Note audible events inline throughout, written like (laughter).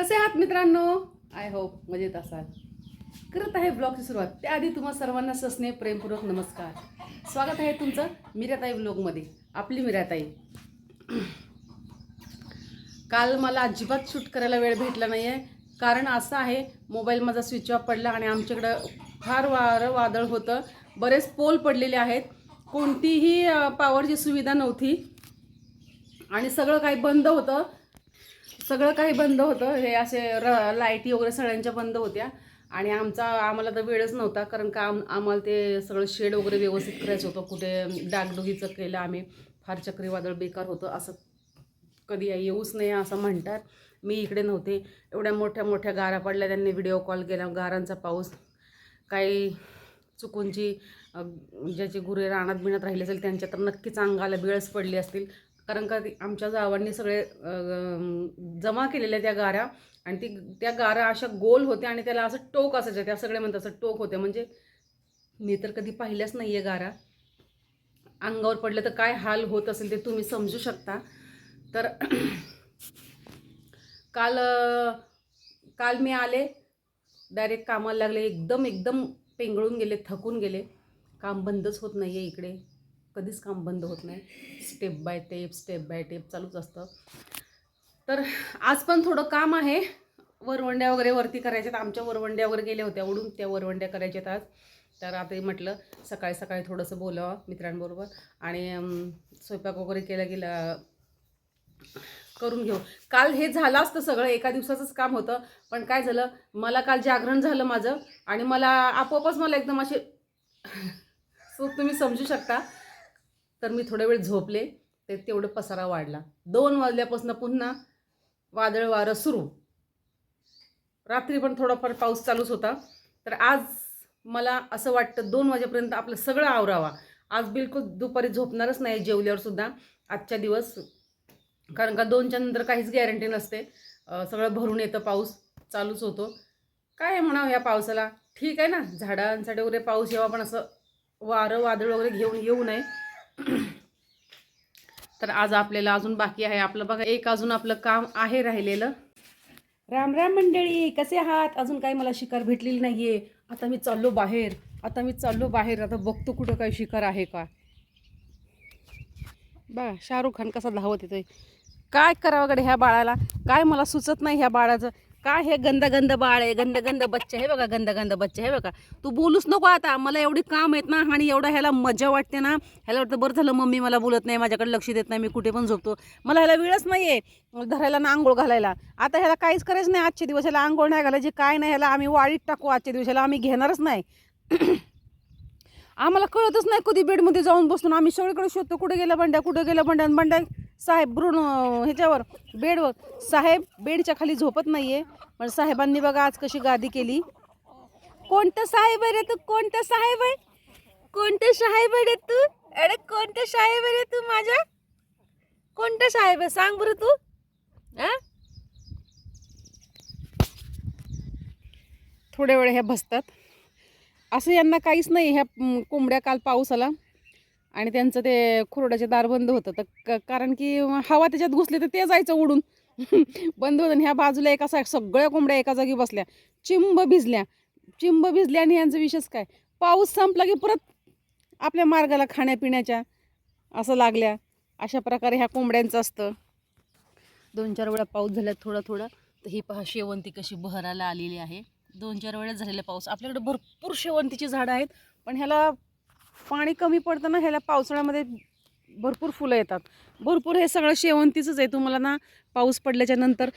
कसे आहात मित्रांनो? आय होप मजेत असाल. करत आहे ब्लॉगची सुरुवात. त्याआधी तुम्हा सर्वांना ससने प्रेमपूर्वक नमस्कार. स्वागत आहे तुमचं मिराताई ब्लॉगमध्ये आपली मिराताई काल मला अजिबात शूट करायला वेळ भेटला नाही आहे कारण असं आहे मोबाईल माझा स्विच ऑफ पडला आणि आमच्याकडं फार वारं वादळ होतं. बरेच पोल पडलेले आहेत. कोणतीही पॉवरची सुविधा नव्हती. आणि सगळं काही बंद होतं. सगळं काही बंद होतं. हे असे र लाईटी वगैरे सगळ्यांच्या बंद होत्या. आणि आमचा आम्हाला तर वेळच नव्हता कारण का आम आम्हाला ते सगळं शेड वगैरे व्यवस्थित करायचं होतं. कुठे डागडुगीचं केलं आम्ही. फार चक्रीवादळ बेकार होतं. असं कधी येऊच नाही असं म्हणतात. मी इकडे नव्हते. एवढ्या मोठ्या मोठ्या गारा पडल्या. त्यांनी व्हिडिओ कॉल केला. गारांचा पाऊस. काही चुकूनची ज्याची गुरे रानात बिणात राहिली असेल त्यांच्या तर नक्कीच अंगाला बिळस पडली असतील. कारण का आमच्या जावांनी सगळे जमा केलेल्या त्या गाऱ्या आणि ती त्या गारा अशा गोल होत्या आणि त्याला असं टोक असायचं त्या सगळे म्हणतात असं टोक होते. म्हणजे मी तर कधी पाहिल्याच नाही आहे गारा अंगावर पडलं तर काय हाल होत असेल ते तुम्ही समजू शकता. तर (clears throat) काल काल मी आले डायरेक्ट कामाला लागले एकदम एकदम पेंगळून गेले थकून गेले. काम बंदच होत नाही आहे इकडे. कधीच काम बंद होत नाही. Step by step step by step चालूच असतं. तर आज पण थोडं काम आहे. वरवंड्या वगैरे वरती करायच्यात. आमच्या वरवंड्या वगैरे गेल्या होत्या. उडून त्या वरवंड्या करायच्यात आज. तर आता म्हटलं सकाळी सकाळी थोडंसं बोलावं मित्रांबरोबर. आणि स्वयंपाक वगैरे केला गेला करून घेऊ. काल हे झालं असतं सगळं. एका दिवसाचंच काम होतं. पण काय झालं? मला काल जागरण झालं माझं. आणि मला आपोआपच मला एकदम असे (laughs) सो तुम्ही समजू शकता. तर मी थोडा वेळ झोपले ते तेवढं पसारा वाढला. दोन वाजल्यापासून पुन्हा वादळ वारं सुरू. रात्री पण थोडाफार पाऊस चालूच होता. तर आज मला असं वाटतं दोन वाजेपर्यंत आपलं सगळं आवरावा. आज बिलकुल दुपारी झोपणारच नाही जेवल्यावर सुद्धा आजच्या दिवस. कारण का दोनच्या नंतर काहीच गॅरंटी नसते. सगळं भरून येतं पाऊस चालूच होतो. काय म्हणावं या पावसाला? ठीक आहे ना झाडांसाठी वगैरे पाऊस यावा पण असं वारं वादळ वगैरे घेऊन येऊ नये. तर आज आपल्याला अजून बाकी आहे आपलं बघा एक अजून आपलं काम आहे राहिलेलं. राम राम मंडळी कसे आहात? अजून काही मला शिकार भेटलेली नाही आहे आता मी चाललो बाहेर. आता मी चाललो बाहेर. आता बघतो कुठं काही शिकार आहे का. बघा शाहरुख खान कसा धावत येतोय. काय करावं गडे ह्या बाळाला? काय मला सुचत नाही ह्या बाळाचं. काय हे गंद गंद बाळ आहे गंद गंद बच्चा हे बघा गंद गंद बच्चा हे बघा. तू बोलूच नको आता मला एवढी काम आहेत ना आणि एवढं ह्याला मजा वाटते ना ह्याला वाटतं बरं झालं मम्मी मला बोलत नाही माझ्याकडे लक्ष देत नाही मी कुठे पण झोपतो. मला ह्याला वेळच नाही आहे धरायला ना आंघोळ घालायला. आता ह्याला काहीच करायचं नाही आजच्या दिवस ह्याला आंघोळ नाही घालायची काय नाही ह्याला आम्ही वाळीत टाकू आजच्या दिवसाला आम्ही घेणारच नाही. आम्हाला कळतच नाही कधी बेडमध्ये जाऊन बसून. आम्ही सगळीकडे शोधतो कुठे गेला बंड्या कुठे गेला बंड्या बंड्या साहेब ब्रुण ह्याच्यावर बेडवर. साहेब बेडच्या खाली झोपत नाहीये. पण साहेबांनी बघा आज कशी गादी केली. कोणतं साहेब आहे रे तू? कोणतं साहेब आहे? कोणतं साहेब आहे रे तू? अरे कोणतं साहेब आहे रे तू माझ्या? कोणतं साहेब आहे? सांग बरं तू. आ? थोड्या वेळ ह्या बसतात. असं यांना काहीच नाही ह्या कोंबड्या काल पाऊस आला आणि त्यांचं ते खुरड्याचे दार बंद होतं. तर क- कारण की हवा त्याच्यात घुसली तर ते जायचं उडून. (laughs) बंद होतं आणि ह्या बाजूला एका सा सगळ्या कोंबड्या एका जागी बसल्या. चिंब भिजल्या. चिंब भिजल्या आणि यांचं विशेष काय? पाऊस संपला की परत आपल्या मार्गाला खाण्यापिण्याच्या असं लागल्या. अशा प्रकारे ह्या कोंबड्यांचं असतं. दोन चार वेळा पाऊस झाला थोडा थोडा तर ही पहा शेवंती कशी बहराला आलेली आहे. दोन चार वेळेस झालेला पाऊस. आपल्याकडे भरपूर शेवंतीची झाडं आहेत पण ह्याला पाणी कमी पडतं ना ह्याला पावसाळ्यामध्ये भरपूर फुलं येतात. भरपूर हे सगळं शेवंतीचंच आहे. तुम्हाला ना पाऊस पडल्याच्या नंतर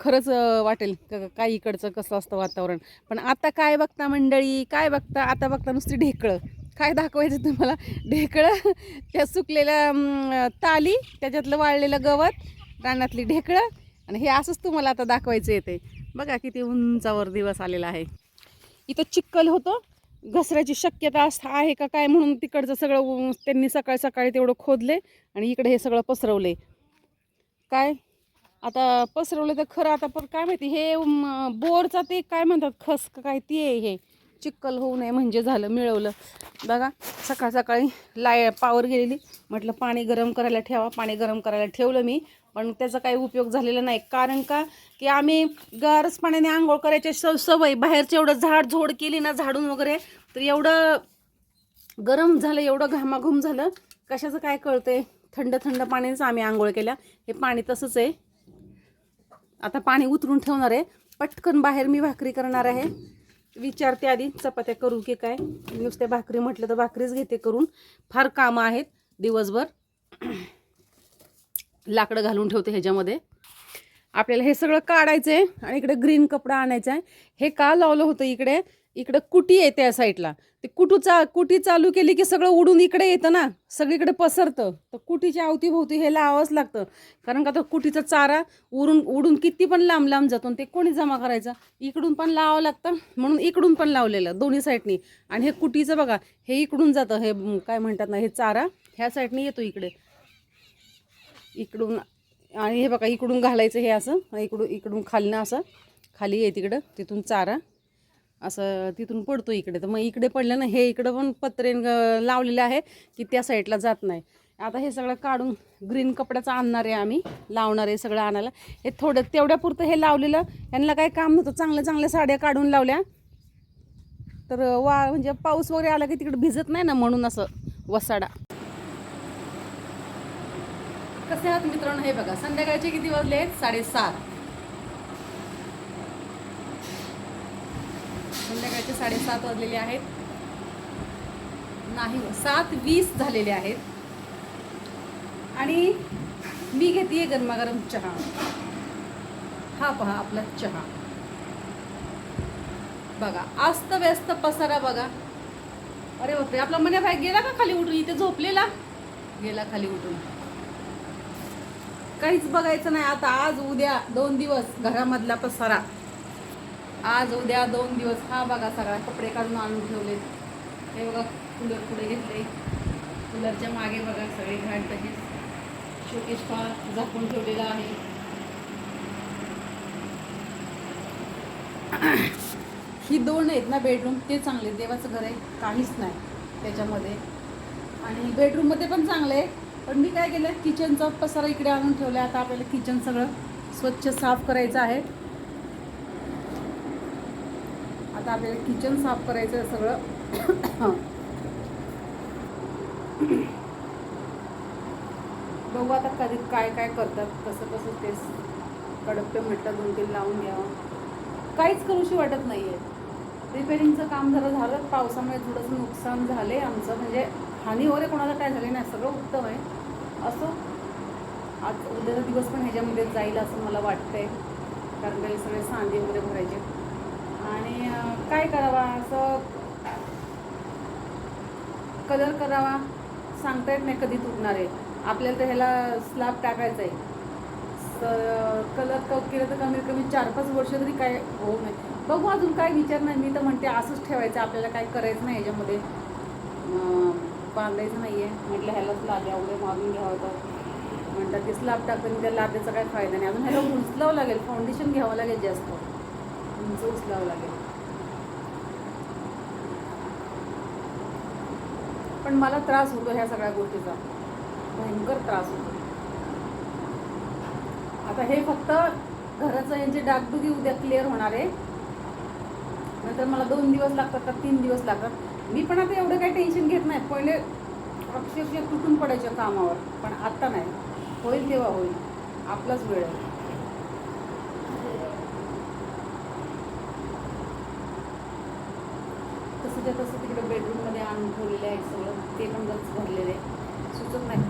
खरंच वाटेल. क- काय इकडचं कसं असतं वातावरण. पण आता काय बघता मंडळी? काय बघता? आता बघता नुसती ढेकळं. काय दाखवायचं तुम्हाला? ढेकळं त्या सुकलेल्या ताली त्याच्यातलं वाळलेलं गवत रानातली ढेकळं आणि हे असंच तुम्हाला आता दाखवायचं येते बघा किती उंचावर दिवस आलेला आहे. इथं चिक्कल होतं. घसऱ्याची शक्यता आहे का काय म्हणून तिकडचं सगळं त्यांनी सकाळी सकाळी तेवढं खोदले आणि इकडे हे सगळं पसरवले. काय? आता पसरवलं तर खरं आता पण काय माहिती हे बोरचा ते काय म्हणतात खस का काय ते आहे हे. चिक्कल होऊ नये म्हणजे झालं मिळवलं. बघा सकाळ सकाळी लाय पावर गेलेली. म्हटलं पाणी गरम करायला ठेवा पाणी गरम करायला ठेवलं मी. पण त्याचा काही उपयोग झालेला नाही. कारण का? की आम्ही गारच पाण्याने आंघोळ करायची स सवय बाहेरचे एवढं झाड झोड केली ना झाडून वगैरे तर एवढं गरम झालं एवढं घामाघूम झालं कशाचं काय कळतंय? थंड थंड पाण्यानेच आम्ही आंघोळ केल्या. हे पाणी तसंच आहे. आता पाणी उतरून ठेवणार आहे. पटकन बाहेर मी भाकरी करणार आहे. विचारते आधी चपात्या करू की काय? नुसत्या भाकरी म्हटलं तर भाकरीच घेते करून. फार कामं आहेत दिवसभर. लाकडं घालून ठेवते ह्याच्यामध्ये. आपल्याला हे सगळं काढायचं आहे आणि इकडे ग्रीन कपडा आणायचा आहे. हे का लावलं होतं इकडे? इकडे कुटी येते या साईडला. ते कुटूचा कुटी चालू केली की सगळं उडून इकडे येतं ना? सगळीकडे पसरतं. तर कुटीच्या अवतीभोवती हे लावावंच लागतं. कारण का तो कुटीचा चारा उरून उडून किती पण लांब लांब जातो आणि ते कोणी जमा करायचं? इकडून पण लावावं लागतं. म्हणून इकडून पण लावलेलं दोन्ही साईडनी. आणि हे कुटीचं बघा हे इकडून जातं. हे काय म्हणतात ना हे चारा ह्या साईडनी येतो इकडे. इकडून आणि हे बघा इकडून घालायचं हे असं इकडून इकडून खालनं असं खाली आहे तिकडं तिथून चारा असं तिथून पडतो इकडे. तर मग इकडे पडलं ना हे इकडं पण पत्रे लावलेलं आहे की त्या साईडला जात नाही. आता हे सगळं काढून ग्रीन कपड्याचं आणणार आहे आम्ही लावणार आहे सगळं आणायला. हे थोडं तेवढ्यापुरतं हे लावलेलं यांना काही काम नव्हतं चांगल्या चांगल्या साड्या काढून लावल्या. तर वा म्हणजे पाऊस वगैरे आला की तिकडे भिजत नाही ना म्हणून असं वसाडा. कसे आहात मित्रांनो? हे बघा संध्याकाळचे किती वाजले आहेत? साडेसात. संध्याकाळचे साडेसात वाजलेले आहेत. नाही हो, सात वीस झालेले आहेत. आणि मी घेते गरमागरम चहा. हा पहा आपला चहा. बघा आस्त व्यस्त पसारा बघा. अरे बापरे आपला मन्या भाई गेला का खाली उठून? इथे झोपलेला? गेला खाली उठून. काहीच बघायचं नाही. आता आज उद्या दोन दिवस घरामधला पसारा. आज उद्या दोन दिवस. हा बघा सगळा कपडे काढून आणून ठेवले हे बघा कूलर पुढे घेतले कूलरच्या मागे बघा सगळे घाण तशीच शोकेश फार झाकून ठेवलेला आहे. (clears throat) ही दोन आहेत ना बेडरूम ते चांगले देवाचं घर आहे. काहीच नाही त्याच्यामध्ये. आणि बेडरूममध्ये पण चांगलं आहे. पण मी काय केलं किचनचा पसारा इकडे आणून ठेवला आता आपल्याला किचन सगळं स्वच्छ साफ करायचं आहे. आता आपल्याला किचन साफ करायचं आहे सगळं. (coughs) बघू आता कधी काय काय करतात कसं कसं तेच कडप्पे म्हटलं दोन तीन लावून घ्यावं. काहीच करूशी वाटत नाही आहे रिपेरिंगचं काम जरा झालं पावसामुळे थोडंसं नुकसान झाले आमचं. म्हणजे हानी हो वगैरे कोणाला काय झाली नाही सगळं उत्तम आहे. असं. आज उद्याचा दिवस पण ह्याच्यामध्ये जाईल असं मला वाटतंय. कारण त्याला सगळे सांधे वगैरे भरायचे. आणि काय करावा? असं कलर करावा. सांगता येत नाही कधी तुटणार आहे. आपल्याला तर ह्याला स्लॅब टाकायचा आहे. तर कलर क केलं तर कमीत कमी चार पाच वर्ष तरी काय होऊ नये. बघू अजून काय विचार नाही. मी तर म्हणते असंच ठेवायचं. आपल्याला काय करायचं नाही ह्याच्यामध्ये. अं, बांधायचं नाही आहे म्हटलं ह्यालाच लाद्या वगैरे मारून घ्यावं तर. म्हणतात ते स्लॅब टाकून त्या लाद्याचा काय फायदा नाही. अजून ह्याला उचलावं लागेल फाउंडेशन घ्यावं लागेल जास्त. उंच उचलावं लागेल. पण मला त्रास होतो ह्या सगळ्या गोष्टीचा. भयंकर त्रास होतो. आता हे फक्त घराचं यांची डागडुगी उद्या क्लिअर होणार आहे. नंतर मला दोन दिवस लागतात का तीन दिवस लागतात. मी पण आता एवढं काही टेन्शन घेत नाही. पहिले अक्षरशः तुटून पडायच्या कामावर पण आता नाही. होईल तेव्हा होईल. आपलाच वेळ आहे. तसंच्या तसं तिकडे बेडरूममध्ये आणून ठेवलेले आहे सगळं ते पण गच भरलेले आहे. सुचत नाही.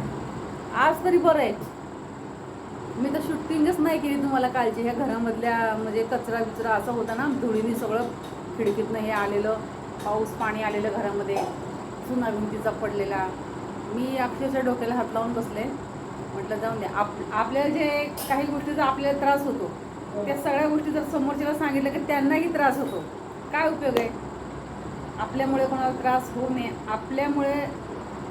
आज तरी बरं आहे. मी तर शूटिंगच नाही केली तुम्हाला कालची. ह्या घरामधल्या म्हणजे कचरा बिचरा असं होता ना धुळीने सगळं खिडकीतनं हे आलेलं. पाऊस पाणी आलेलं घरामध्ये चुना भिंतीचा पडलेला. मी अक्षरशः डोक्याला हात लावून बसले. म्हटलं जाऊन द्या आप आपल्याला जे काही गोष्टीचा आपल्याला त्रास होतो त्या सगळ्या गोष्टी जर समोरच्याला सांगितलं की त्यांनाही त्रास होतो. काय उपयोग आहे? आपल्यामुळे कोणाला त्रास होऊ नये. आपल्यामुळे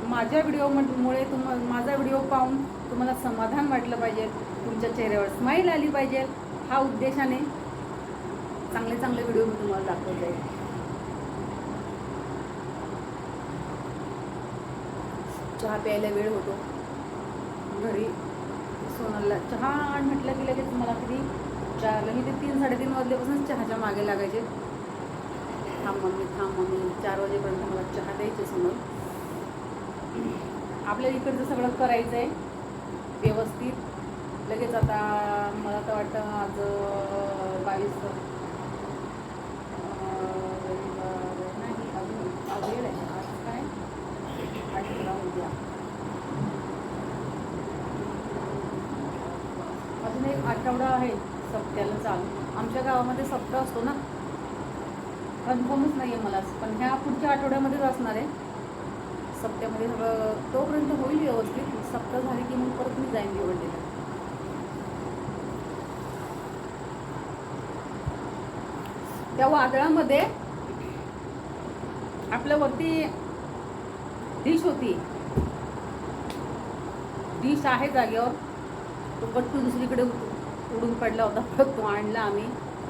माझ्या व्हिडिओमुळे तुम माझा व्हिडिओ पाहून तुम्हाला समाधान वाटलं पाहिजे. तुमच्या चेहऱ्यावर स्माईल आली पाहिजे. हा उद्देशाने चांगले चांगले व्हिडिओ मी तुम्हाला दाखवत जाईल चहा प्यायला वेळ होतो. घरी सोनलला चहा आण म्हटलं की लगेच मला किती चार मी ते तीन साडेतीन वाजल्यापासून चहाच्या मागे लागायचे. थांब मम्मी थांब मम्मी चार वाजेपर्यंत मला चहा द्यायचे सोनल. आपल्या इकडचं सगळं करायचं आहे व्यवस्थित. लगेच आता मला तर वाटतं आज बावीस नाही अजून आज वेळ आहे. उद्या अजून एक आठवडा आहे सप्त्याला चालू. आमच्या गावामध्ये सप्ताह असतो ना? कन्फर्मच नाही आहे मला पण ह्या पुढच्या आठवड्यामध्येच असणार आहे. सप्त्यामध्ये सगळं तोपर्यंत होईल व्यवस्थित. सप्ताह झाली की मग परत मी जाईन भिवंडीला त्या वादळामध्ये आपल्यावरती डिश होती. डिश आहे जागेवर तो पटकन दुसरीकडे उडून पडला होता. तो आणला आम्ही.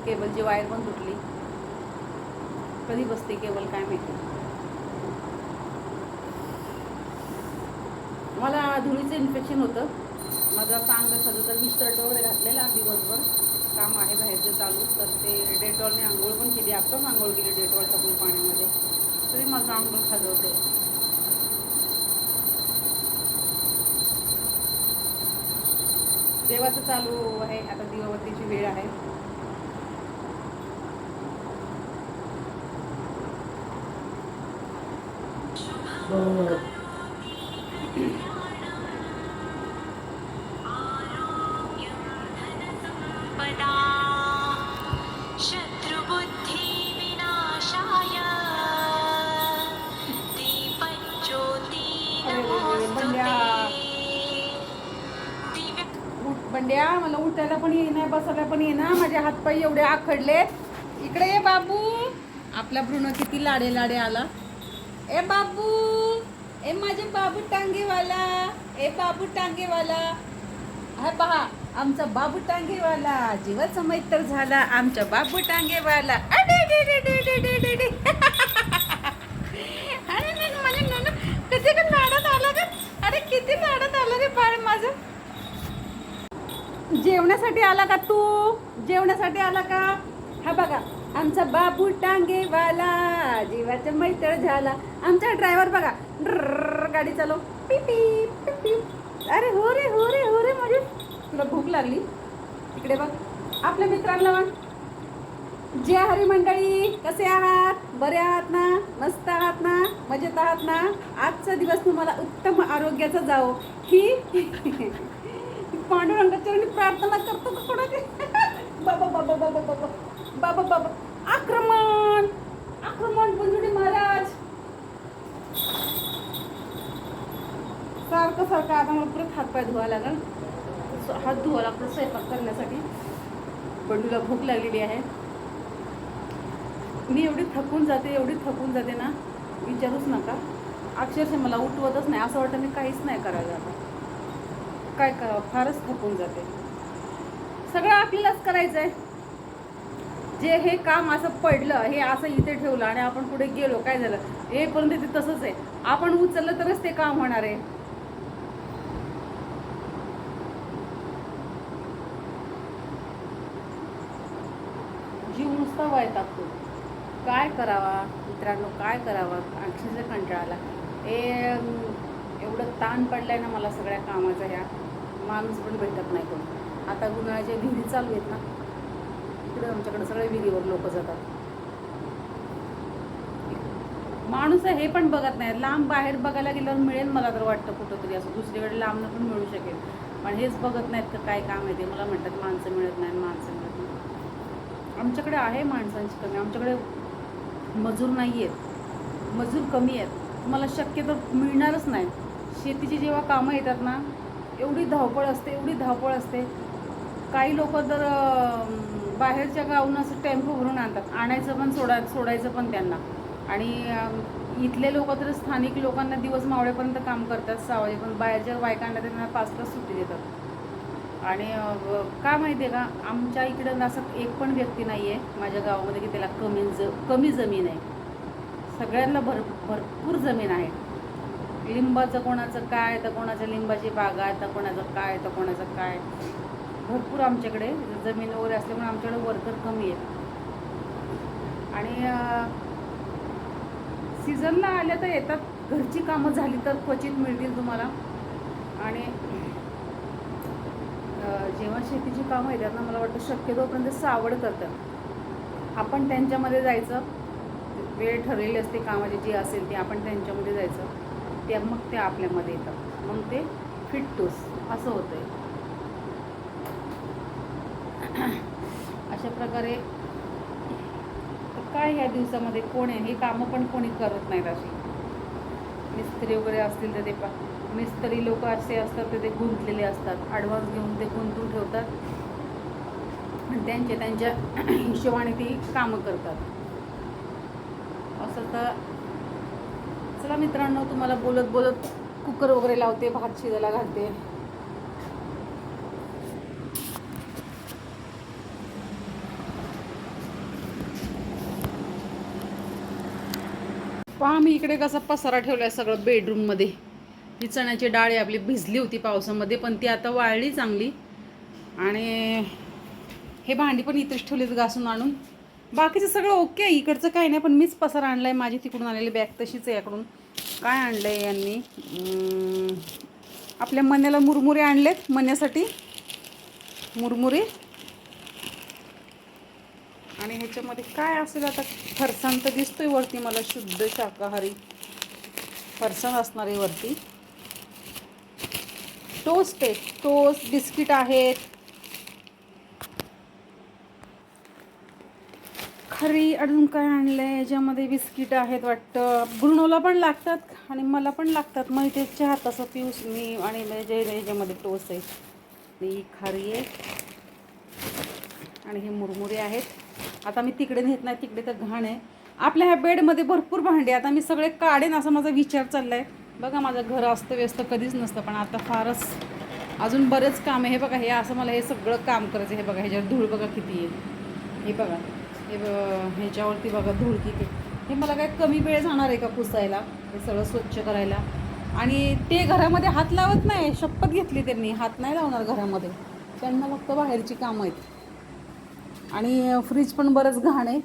केबलची वायर पण तुटली. कधी बसते केबल काय माहिती. मला धुळीचं इन्फेक्शन होतं. माझं असं सगळं तर मिस्टर्ट वगैरे घातलेला दिवसभर. काम आहे बाहेरचं चालू. तर ते डेटॉलने आंघोळ पण केली. आत्ताच आंघोळ केली डेटॉल टाकून पाण्यामध्ये. तरी माझं आंघोळ खाजवते देवाचं चालू आहे. आता दिवावतीची वेळ आहे. पदा बसायला पण ये ना माझे हातपाय एवढे आखडले. इकडे ये बाबू. आपला भ्रूण किती लाडे लाडे आला. ए बाबू ए माझे बाबू टांगेवाला ए बाबू टांगेवाला. हा पहा आमचा बाबू टांगेवाला जीवाचा मैत्र झाला आमच्या बाबू टांगेवाला. अडे (laughs) डे डे डे डे डे डे डे. अरे नाही, माझ्या नाना कधी का नाडात आला का अरे किती नाडात आलं रे बाळ माझं जेवण्यासाठी आला का तू? जेवण्यासाठी आला का? हा बघा आमचा बाबू टांगेवाला जीवाचा मैत्र झाला. आमचा ड्रायव्हर बघा गाडी चालव. पी पी अरे हो रे हो रे हो रे म्हणजे तुला भूक लागली? इकडे बघ. आपल्या मित्रांना बघ जय हरी मंडळी कसे आहात? बरे आहात ना? मस्त आहात ना? मजेत आहात ना? आजचा दिवस तुम्हाला उत्तम आरोग्याचा जावो. ही. पांडुरंगाच्या चरणी प्रार्थना करतो का कोणाची? बाबा बाबा बाबा बाबा बाबा. बाबा आक्रमण! आक्रमण गुंजुडी महाराज! सारखं सारखं आता मला परत हातपाय धुवा लागल. हात धुवा लागतो स्वयंपाक करण्यासाठी. बंडूला भूक लागलेली आहे. मी एवढी थकून जाते एवढी थकून जाते ना. विचारूच नका. अक्षरशः मला उठवतच नाही. असं वाटतं मी काहीच नाही करायला. आता काय करावं? फारच थकून जाते. सगळं आपल्यालाच करायचं आहे जे हे काम असं पडलं हे असं इथे ठेवलं आणि आपण पुढे गेलो काय झालं? हे पर्यंत ते तसंच आहे. आपण उचललं तरच ते काम होणार आहे. जीव नुसता वैतागतो काय करावा? मित्रांनो काय करावा? अक्षरशः कंटाळा आला. हे एवढं ताण पडलाय ना मला सगळ्या कामाचा ह्या. माणूस पण भेटत नाही कोण आता उन्हाळ्याच्या विहिरी चालू आहेत ना. इकडे आमच्याकडे सगळे विहिरीवर लोक जातात. माणूस हे पण बघत नाही. लांब बाहेर बघायला गेल्यावर मिळेल मला तर वाटतं कुठंतरी. असं दुसरीकडे लांबनं पण मिळू शकेल. पण हेच बघत नाहीत का काय काम आहे ते. मला म्हणतात माणसं मिळत नाही माणसं मिळत नाही. आमच्याकडे आहे माणसांची कमी. आमच्याकडे मजूर नाही आहेत. मजूर कमी आहेत. तुम्हाला शक्यतो मिळणारच नाही शेतीची जेव्हा कामं येतात ना एवढी धावपळ असते एवढी धावपळ असते. काही लोक तर बाहेरच्या गावून असं टेम्पो भरून आणतात. आणायचं पण सोडा सोडायचं पण त्यांना. आणि इथले लोक तर स्थानिक लोकांना दिवस मावळेपर्यंत काम करतात सहा वाजेपर्यंत बाहेरच्या बायकांना त्यांना पाच तास सुट्टी देतात. आणि काय का माहिती आहे का? आमच्या इकडं असं एक पण व्यक्ती नाही आहे माझ्या गावामध्ये की त्याला कमी ज कमी जमीन आहे. सगळ्यांना भर भरपूर जमीन आहे. लिंबाचं कोणाचं काय तर कोणाच्या लिंबाची बागा आहे तर कोणाचं काय तर कोणाचं काय. भरपूर आमच्याकडे जमीन वगैरे असल्यामुळे आमच्याकडे वर्कर कमी आहेत. आणि सीझनला आल्या तर येतात. घरची कामं झाली तर क्वचित मिळतील तुम्हाला. आणि जेव्हा शेतीची कामं येतात ना मला वाटतं शक्यतोपर्यंत सावड करतात. आपण त्यांच्यामध्ये जायचं. वेळ ठरलेली असते कामाची जी असेल ती आपण त्यांच्यामध्ये जायचं. ते मग ते आपल्यामध्ये येतात मग ते फिटतोस असं होतंय. अशा प्रकारे काय ह्या दिवसामध्ये कोण आहे? हे कामं पण कोणी करत नाहीत अशी. मिस्त्री वगैरे असतील तर ते पा मिस्त्री लोक असे असतात तर ते गुंतलेले असतात. ॲडव्हान्स घेऊन ते गुंतून ठेवतात. आणि त्यांच्या त्यांच्या हिशोबाने ती कामं करतात. असं तर चला मित्रांनो तुम्हाला बोलत बोलत कुकर वगैरे लावते भात शिजायला घालते. पहा मी इकडे कसा पसारा ठेवलाय सगळं बेडरूममध्ये ही चण्याची डाळी आपली भिजली होती पावसामध्ये पण ती आता वाळली चांगली. आणि हे भांडी पण इथेच ठेवलीत घासून आणून. बाकीचं सगळं ओके आहे. इकडचं काही नाही पण मीच पसार आणलं आहे माझी तिकडून आलेली बॅग तशीच आहे याकडून. काय आणलं आहे यांनी आपल्या मण्याला मुरमुरे आणलेत मण्यासाठी मुरमुरे. आणि ह्याच्यामध्ये काय असेल आता? फरसाण तर दिसतोय वरती मला शुद्ध शाकाहारी फरसाण असणार आहे वरती. टोस्ट आहे. टोस्ट बिस्किट आहेत. खरी अजून काय आणलं आहे याच्यामध्ये बिस्किट आहेत वाटतं. गृणोला पण लागतात आणि मला पण लागतात. मग इथे चहा तसं पिऊस मी आणि जे याच्यामध्ये टोस आहे. ही खारी आहे. आणि हे मुरमुरे आहेत. आता मी तिकडे नेत नाही तिकडे तर घाण आहे. आपल्या ह्या बेडमध्ये भरपूर भांडे आता मी सगळे काढेन असा माझा विचार चालला आहे बघा माझं घर असतं व्यस्त कधीच नसतं पण आता फारच अजून बरेच काम आहे. हे बघा हे असं मला हे सगळं काम करायचं आहे. हे बघा ह्याच्यावर धूळ बघा किती आहे. हे बघा. हे ब- ह्याच्यावरती बघा धूळ किती. हे मला काय कमी वेळ जाणार आहे का पुसायला? हे सगळं स्वच्छ करायला. आणि ते घरामध्ये हात लावत नाही. शपथ घेतली त्यांनी. हात नाही लावणार घरामध्ये. त्यांना फक्त बाहेरची कामं आहेत. आणि फ्रीज पण बरंच घाण आहे.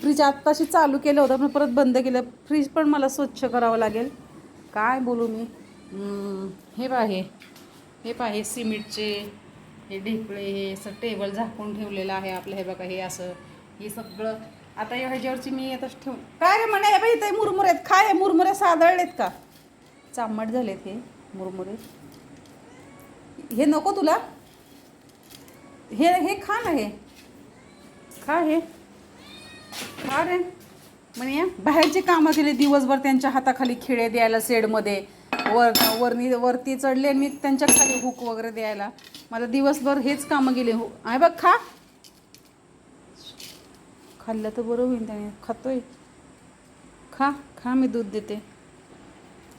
फ्रीज आत्ताशी चालू केलं होतं पण परत बंद केलं. फ्रीज पण मला स्वच्छ करावं लागेल. काय बोलू मी? हे पाहे हे. पाहे सिमेंटचे हे ढेकळे हे असं टेबल झाकून ठेवलेलं आहे आपलं. हे बघा हे असं हे सगळं. आता या ह्याच्यावरची मी आता ठेवू काय रे म्हणा बाई ते मुरमुरे आहेत. काय हे मुरमुरे सादळलेत का? चांबट झालेत हे मुरमुरे. हे नको तुला. हे हे खा ना हे. खा हे. खा रे. म्हणे बाहेरची कामं केली दिवसभर त्यांच्या हाताखाली खिळे द्यायला सेडमध्ये वर वरनी वरती चढले आणि मी त्यांच्या खाली हुक वगैरे द्यायला. मला दिवसभर हेच कामं गेले. हो आहे बघ खा. खाल्लं तर बरं होईल त्याने. खातोय. खा खा मी दूध देते.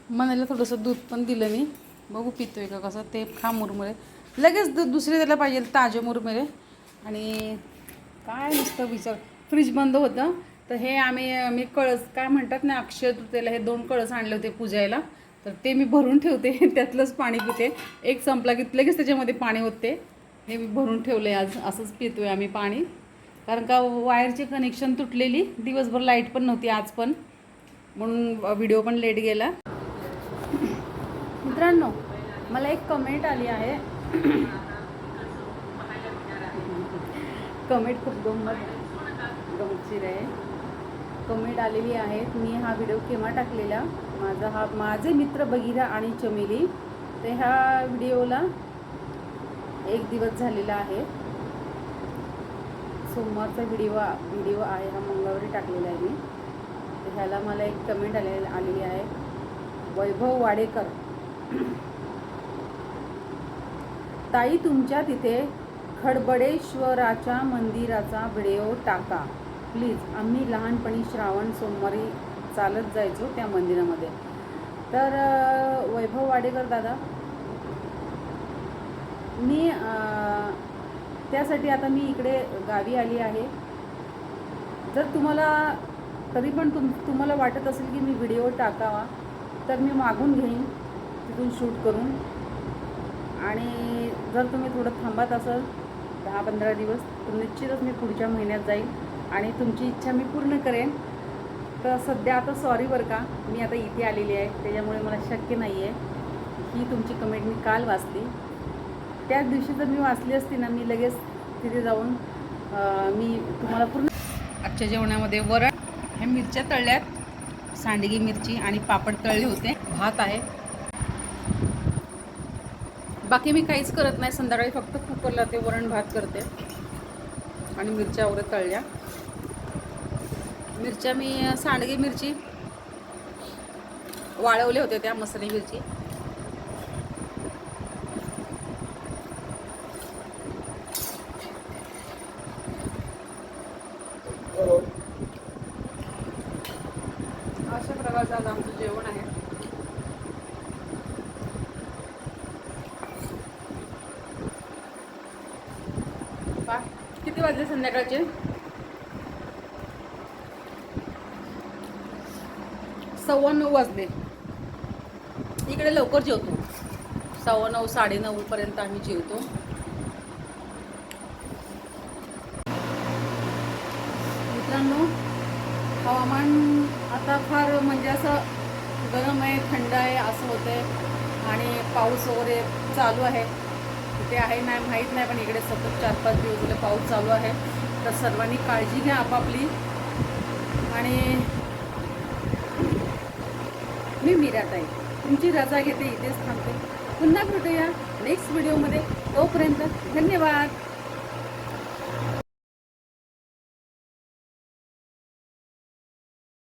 मनाला थोडंसं दूध पण दिलं मी. बघू पितोय का कसं ते खा मुरमुरे. लगेच दूध दुसरे त्याला पाहिजे ताजे मुरमुरे. आणि काय नुसतं विचार. फ्रीज बंद होतं. तर हे आम्ही मी कळस काय म्हणतात ना अक्षय तृतीयेला हे दोन कळस आणले होते पूजायला. तर ते मी भरून ठेवते. (laughs) त्यातलंच पाणी पिते. एक संपला की लगेच त्याच्यामध्ये पाणी होते हे मी भरून ठेवलं आहे आज. असंच पितोय आम्ही पाणी. कारण का वायरचे कनेक्शन तुटलेली. दिवसभर लाइट पण नव्हती आज पण. म्हणून व्हिडिओ पण लेट गेला. मित्रांनो मला एक कमेंट आली आहे. कमेंट खूप गंमत गमतशीर आहे. कमेंट आलेली आहे मी हा व्हिडिओ केव्हा टाकलेला? माझा हा माझे मित्र बगिरा आणि चमेली. ते ह्या व्हिडिओला एक दिवस झालेला आहे. सोमवारचा व्हिडिओ व्हिडिओ आहे हा मंगळवारी टाकलेला आहे मी. तर ह्याला मला एक कमेंट आले आलेली आहे. वैभव वाडेकर. ताई तुमच्या तिथे खडबडेश्वराच्या मंदिराचा व्हिडिओ टाका. प्लीज आम्ही लहानपणी श्रावण सोमवारी चालत जायचो त्या मंदिरामध्ये. तर वैभव वाडेकर दादा मी त्यासाठी आता मी इकडे गावी आली आहे. जर तुम्हाला तरी पण तुम तुम्हाला वाटत असेल की मी व्हिडिओ टाकावा तर मी मागून घेईन तिथून शूट करून. आणि जर तुम्ही थोडं थांबत असाल दहा पंधरा दिवस तर निश्चितच मी पुढच्या महिन्यात जाईल आणि तुमची इच्छा मी पूर्ण करेन. तर सध्या आता सॉरी बरं का मी आता इथे आलेली आहे त्याच्यामुळे मला शक्य नाही आहे ही तुमची कमेंट मी काल वाचली. त्याच दिवशी जर मी वाचली असती ना मी लगेच तिथे जाऊन मी तुम्हाला पूर्ण आजच्या जेवणामध्ये वरण हे मिरच्या तळल्यात. सांडगी मिरची आणि पापड तळले होते. भात आहे. बाकी मी काहीच करत नाही. संध्याकाळी फक्त कुकरला ते वरण भात करते. आणि मिरच्या वगैरे तळल्या. मिरच्या मी सांडगी मिरची वाळवले होते त्या मसाले मिरची अशा प्रकारचं आज आमचं जेवण आहे पहा, किती वाजले संध्याकाळचे? सव्वा नऊ वाजले. इकडे लवकर जेवतो. सव्वा नऊ साडेनऊ पर्यंत आम्ही जेवतो. मित्रांनो हवामान आता फार म्हणजे असं गरम आहे थंड आहे असं होतंय. आणि पाऊस वगैरे चालू आहे. कुठे आहे नाही माहीत नाही पण इकडे सतत चार पाच दिवस झाले पाऊस चालू आहे. तर सर्वांनी काळजी घ्या आपापली. आणि मी मीरात आहे तुमची रजा घेते इथेच थांबते. पुन्हा भेटूया नेक्स्ट व्हिडिओमध्ये तोपर्यंत धन्यवाद.